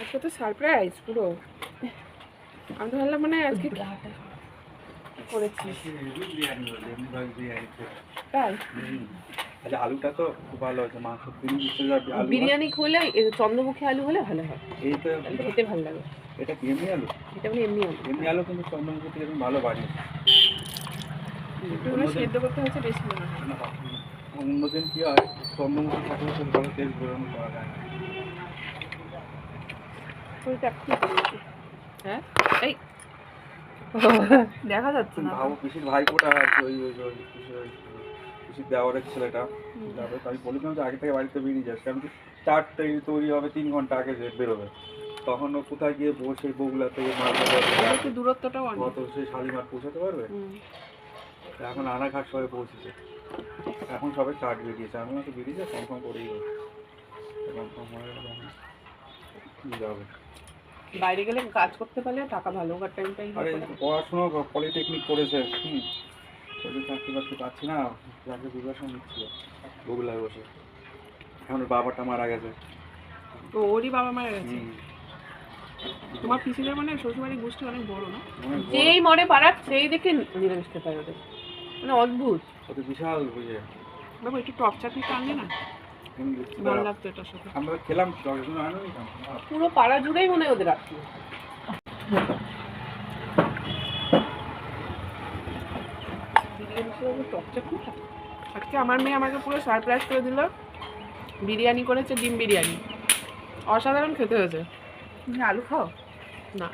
আজকে তো সারপ্রাইজ পুরো। আমি তো ভাবলাম মানে আজকে তো। তাই? আচ্ছা আলুটা তো খুব ভালো হয়েছে মাংস বিরিয়ানি এ, চন্দ্রমুখী আলু হলে ভালো হয়। এই তো খেতে ভালো লাগে। এটা কি এমনি আলু? এটা মানে এমনি আলু। এমনি আলু কিন্তু চন্দ্রমুখী থেকে ভালো মানে সেদ্ধ করতে হচ্ছে বেশি মনে হয়। অন্যদিন কি হয় চন্দ্রমুখী থাকলে ভালো বেরোনো পাওয়া যায় হ্যাঁ? এই। দেখা যাচ্ছে না। ভাবো পিসির ভাইপোটা আর কি ওই ওই ওই পিসির দেওয়ারের ছেলেটা। যাবে। তো আমি বলেছিলাম যে আগে থেকে বাড়িতে বেরিয়ে যাস কারণ কি চারটে তৈরি হবে তিন ঘণ্টা আগে যে বেরোবে। তখন ও কোথায় গিয়ে বসে বগুলা থেকে মাছ আর একটু দূরত্বটাও অনেক। কত সে শালিমার পৌঁছাতে পারবে? এখন আনাঘাট সবাই পৌঁছেছে। এখন সবে চার্ট বেরিয়েছে। আমি তো বেরিয়েছে কনফার্ম করেই কনফার্ম হয়ে যাবে। বাইরে গেলে কাজ করতে পারলে টাকা ভালো ওভার টাইম টাইম আরে পড়াশোনা পলিটেকনিক করেছে হুম। চাকরি বাকরি পাচ্ছি না চাকরি প্রিপারেশন নিচ্ছিল বগুলায় বসে। এখন বাবাটা মারা গেছে। তো ওরই বাবা মারা গেছে? তোমার পিসিদের মানে শ্বশুরবাড়ির গোষ্ঠী অনেক বড় না? যেই মরে পাড়ার সেই দেখে নিরামিষ খেতে হয় ওদের মানে অদ্ভুত। ওতে বিশাল বুঝে বাবু একটু টক চাটনি টানলে না? ভালো লাগতো এটার সাথে। আমরা খেলাম পুরো পাড়া জুড়েই মনে হয় ওদের আত্মীয়। আজকে আমার মেয়ে আমাকে পুরো সারপ্রাইজ করে দিল। বিরিয়ানি করেছে ডিম বিরিয়ানি। অসাধারণ খেতে হয়েছে। তুমি আলু খাও? না।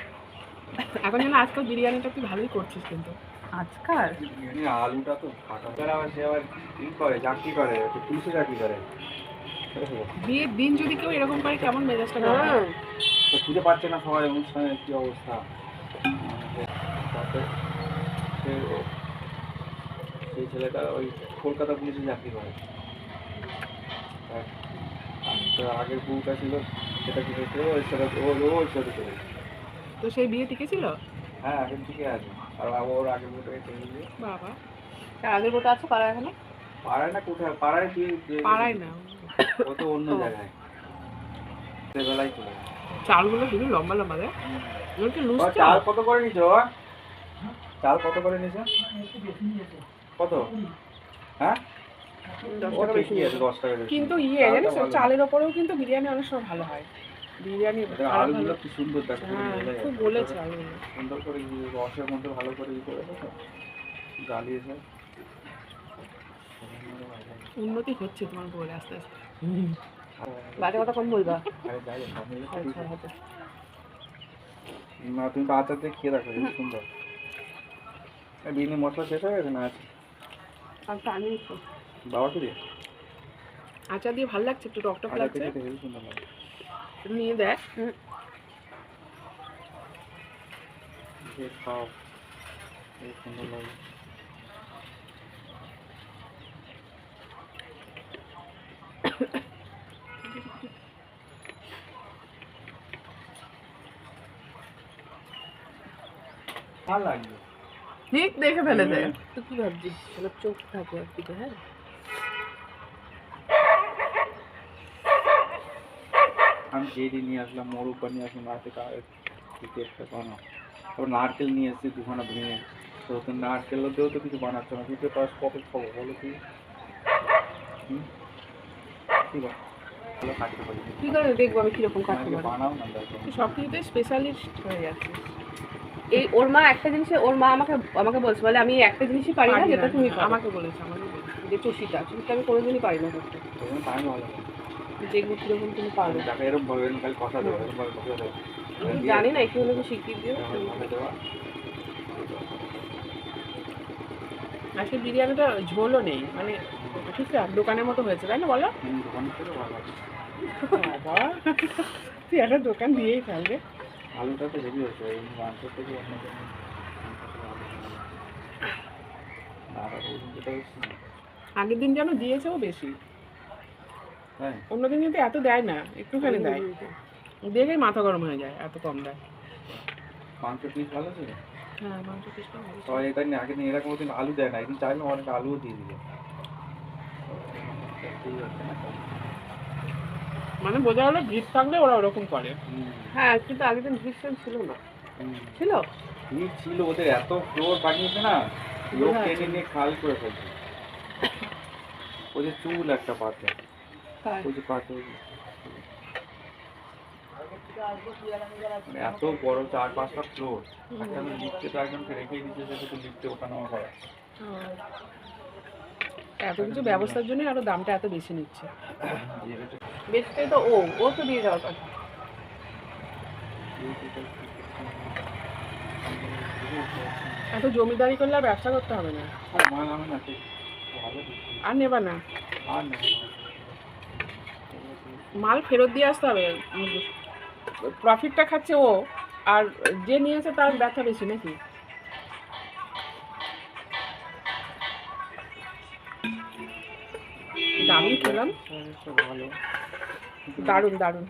এখন যেন আজকাল বিরিয়ানিটা তুই ভালোই করছিস কিন্তু। আজকাল? আলুটা তো ফাটা তারা আবার সে আবার ই করে চাকরি করে একটু পুলিশে চাকরি করে। বিয়ের দিন যদি কেউ এরকম করে কেমন মেজাজটা হয়? খুঁজে পাচ্ছে না সবাই অনুষ্ঠানের কি অবস্থা। তারপরে সে- সেই ছেলেটা ওই কলকাতা পুলিশে চাকরি করে। আগের বউটা ছিল সেটা কি হয়েছে ওই সাথে ও ও ওর সাথে চলে তো সেই বিয়ে টিকেছিল হ্যাঁ আগের দিকে আছে। আর আবার ওর আগের বউটাকে গিয়ে বাবা। আগের গোটা আছে পাড়া এখানে? পাড়ায় না কোথায়? পাড়ায় তুই পাড়ায় না। ও তো অন্য জায়গায়। সেবেলায় চলে চালগুলো খুবই লম্বা লম্বা লুজ চাল? কত করে নিছো? চাল কত করে নিছো? কত? হ্যাঁ। কিন্তু ইয়ে জানিস চালের ওপরেও কিন্তু বিরিয়ানি অনেক সময় ভালো হয়। বিরিয়ানি আলুগুলো কি সুন্দর দেখো হ্যাঁ খুব বলেছে আলুগুলো। সুন্দর করে ইয়ে রসের মধ্যে ভালো করে ই করে দেবো জ্বালিয়েছে উন্নতি হচ্ছে তোমার বলে আস্তে আস্তে। বাজে কথা কম বলবা? আচ্ছা। আচ্ছা। না তুমি তো আচার দিয়ে খেয়ে রাখো সুন্দর। এই বিরিয়ানি মশলা শেষ হয়ে গেছে না আছে? আনিস বাবাকে দিয়ে আচার দিয়ে ভালো লাগছে একটু টক টক লাগছে। নিয়ে দেখ। খাও সুন্দর লাগে। ভালো লাগবে। ঠিক দেখে ফেলে দেয় হুম। তুই কি ভাবছিস? ওনার চোখ থাকে একদিকে হ্যাঁ? আমি জেডি নিয়ে আসলাম মোরব্বা নিয়ে আসলাম রাতে ক্রিকেটটা বানাও। তারপর নারকেল নিয়ে এসেছি দুখানা ভেঙে। তো তো নারকেল দিয়েও তো কিছু বানাচ্ছে না। কিন্তু পাশ কত খাব বলো তুই? হুম? ঠিক আছে কি করে দেখব আমি কীরকম কাটতে পারি বানাও না সব কিছুতে স্পেশালিস্ট হয়ে যাচ্ছিস। এই ওর মা একটা জিনিসে ওর মা আমাকে আমাকে বলছে বলে আমি একটা জিনিসই পারি না যেটা তুমি আমাকে বলেছে আমাকে বলেছে। যে চষিটা চষিটা আমি কোনোদিনই পারি না করতে। যেগুলো কীরকম তুমি পারো। জানি না একটু হলে শিখিয়ে দিও। দেওয়া আজকে বিরিয়ানিটা ঝোলও নেই মানে দোকানের মতো হয়েছে তাই না বলো? তুই একটা দোকান দিয়েই ফেলবে। আলুটা তো হেভি হয়েছে এই মাংস থেকে আপনাদের। আগের দিন যেন দিয়েছেও বেশি। হ্যাঁ। অন্যদিন কিন্তু এত দেয় না একটুখানি দেয়। দেখেই মাথা গরম হয়ে যায় এত কম দেয়। মাংস পিস ভালো ছিল হ্যাঁ মাংস পিসটা ভালো। সবাই এটা নিয়ে আগে দিন এরকম দিন আলু দেয় না। একদিন চাইলে অনেক আলুও দিয়ে দিবে। ঠিক আছে মানে বোঝা গেলো ভিড় থাকলে ওরা ওরকম করে। হ্যাঁ কিন্তু আগের দিন ভীষণ ছিল না। ছিল? ভিড় ছিল ওদের এত ফ্লোর বানিয়েছে না লোক টেনে নিয়ে খাল করে ফেলছে। ওদের চুল একটা পাতে। ওই যে পাতে মানে এত বড় চার পাঁচটা ফ্লোর একটা লিফটে তো একজনকে রেখেই দিচ্ছে সে শুধু লিফটে ওঠানো করা এত কিছু ব্যবস্থার জন্য আরও দামটা এত বেশি নিচ্ছে। বেশটাই তো ও ও তো দিয়ে যাওয়ার কথা। এত জমিদারি করলে আর ব্যবসা করতে হবে না। আর নেবা না। মাল ফেরত দিয়ে আসতে হবে। প্রফিটটা খাচ্ছে ও আর যে নিয়েছে তার ব্যথা বেশি নাকি? দারুণ খেলাম দারুণ দারুণ